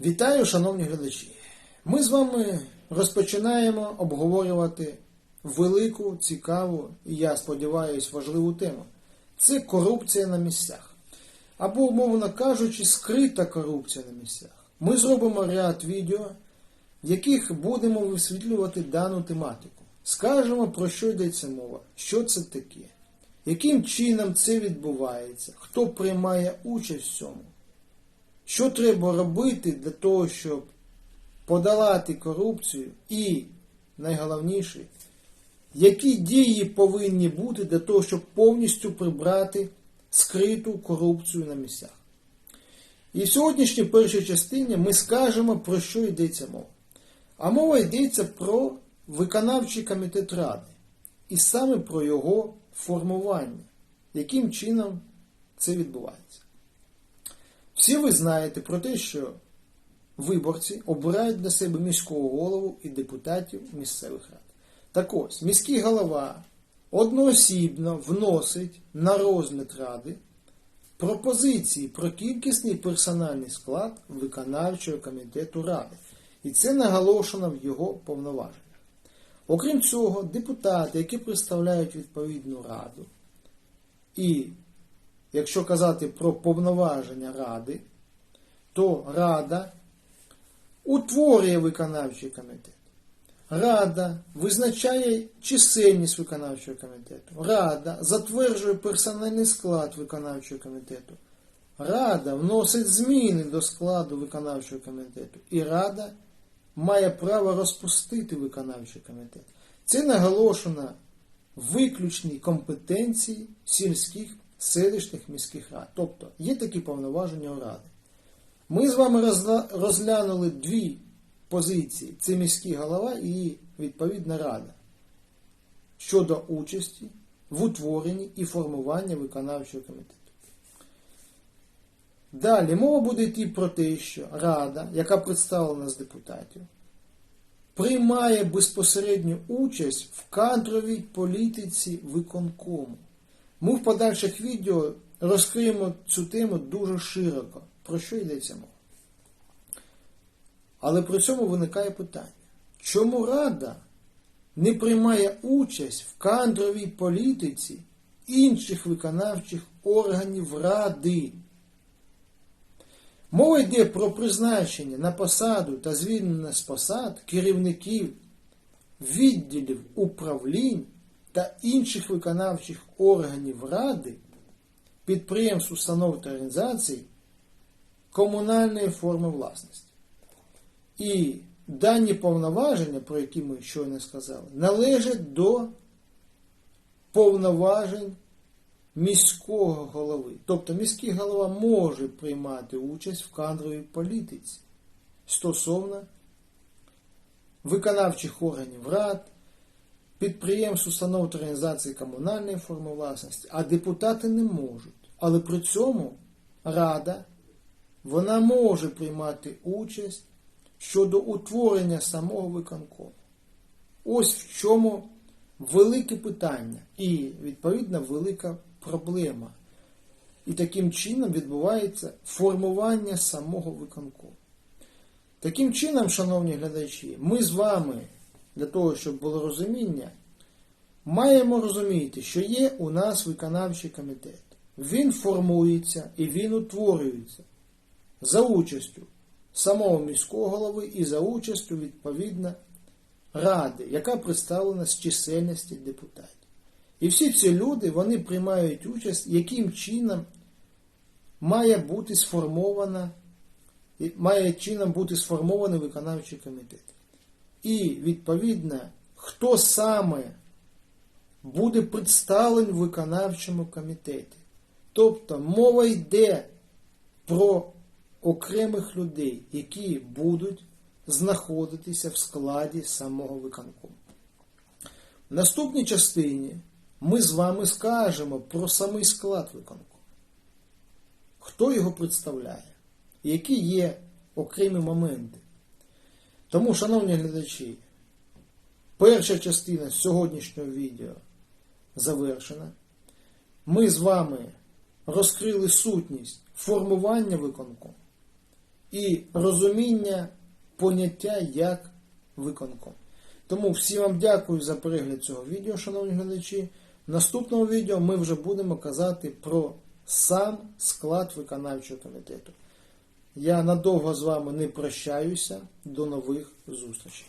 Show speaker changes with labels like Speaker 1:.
Speaker 1: Вітаю, шановні глядачі! Ми з вами розпочинаємо обговорювати велику, цікаву і, я сподіваюся, важливу тему. Це корупція на місцях. Або, умовно кажучи, скрита корупція на місцях. Ми зробимо ряд відео, в яких будемо висвітлювати дану тематику. Скажемо, про що йдеться мова, що це таке, яким чином це відбувається, хто приймає участь в цьому. Що треба робити для того, щоб подолати корупцію і, найголовніше, які дії повинні бути для того, щоб повністю прибрати скриту корупцію на місцях? І в сьогоднішній першій частині ми скажемо, про що йдеться мова. А мова йдеться про виконавчий комітет Ради і саме про його формування, яким чином це відбувається. Всі ви знаєте про те, що виборці обирають для себе міського голову і депутатів місцевих рад. Так ось, міський голова одноосібно вносить на розгляд ради пропозиції про кількісний персональний склад виконавчого комітету ради. І це наголошено в його повноваженнях. Окрім цього, депутати, які представляють відповідну раду, і якщо казати про повноваження ради, то рада утворює виконавчий комітет. Рада визначає чисельність виконавчого комітету. Рада затверджує персональний склад виконавчого комітету. Рада вносить зміни до складу виконавчого комітету. І Рада має право розпустити виконавчий комітет. Це наголошено виключній компетенції сільських селищних міських рад. Тобто є такі повноваження у Ради. Ми з вами розглянули дві позиції: це міський голова і відповідна рада щодо участі в утворенні і формуванні виконавчого комітету. Далі мова буде йти про те, що Рада, яка представлена з депутатів, приймає безпосередню участь в кадровій політиці виконкому. Ми в подальших відео розкриємо цю тему дуже широко. Про що йдеться мова? Але при цьому виникає питання, чому Рада не приймає участь в кадровій політиці інших виконавчих органів Ради? Мова йде про призначення на посаду та звільнення з посад керівників відділів управлінь та інших виконавчих органів Ради, підприємств, установ та організацій комунальної форми власності. І дані повноваження, про які ми щойно сказали, належать до повноважень міського голови. Тобто міський голова може приймати участь в кадровій політиці стосовно виконавчих органів рад, підприємств, установ та організацій комунальної форми власності, а депутати не можуть. Але при цьому Рада вона може приймати участь щодо утворення самого виконкому. Ось в чому велике питання і, відповідно, велика проблема. І таким чином відбувається формування самого виконкому. Таким чином, шановні глядачі, ми з вами, для того, щоб було розуміння, маємо розуміти, що є у нас виконавчий комітет. Він формується і він утворюється за участю самого міського голови і за участю відповідно ради, яка представлена з чисельності депутатів. І всі ці люди вони приймають участь, яким чином має бути сформована, має чином бути сформований виконавчий комітет. І відповідно, хто саме буде представлений в виконавчому комітеті. Тобто мова йде про окремих людей, які будуть знаходитися в складі самого виконкому. В наступній частині ми з вами скажемо про самий склад виконкому. Хто його представляє, які є окремі моменти. Тому, шановні глядачі, перша частина сьогоднішнього відео завершена. Ми з вами розкрили сутність формування виконкому. і розуміння поняття як виконком. Тому всім вам дякую за перегляд цього відео, шановні глядачі. В наступному відео ми вже будемо казати про сам склад виконавчого комітету. Я надовго з вами не прощаюся. До нових зустрічей.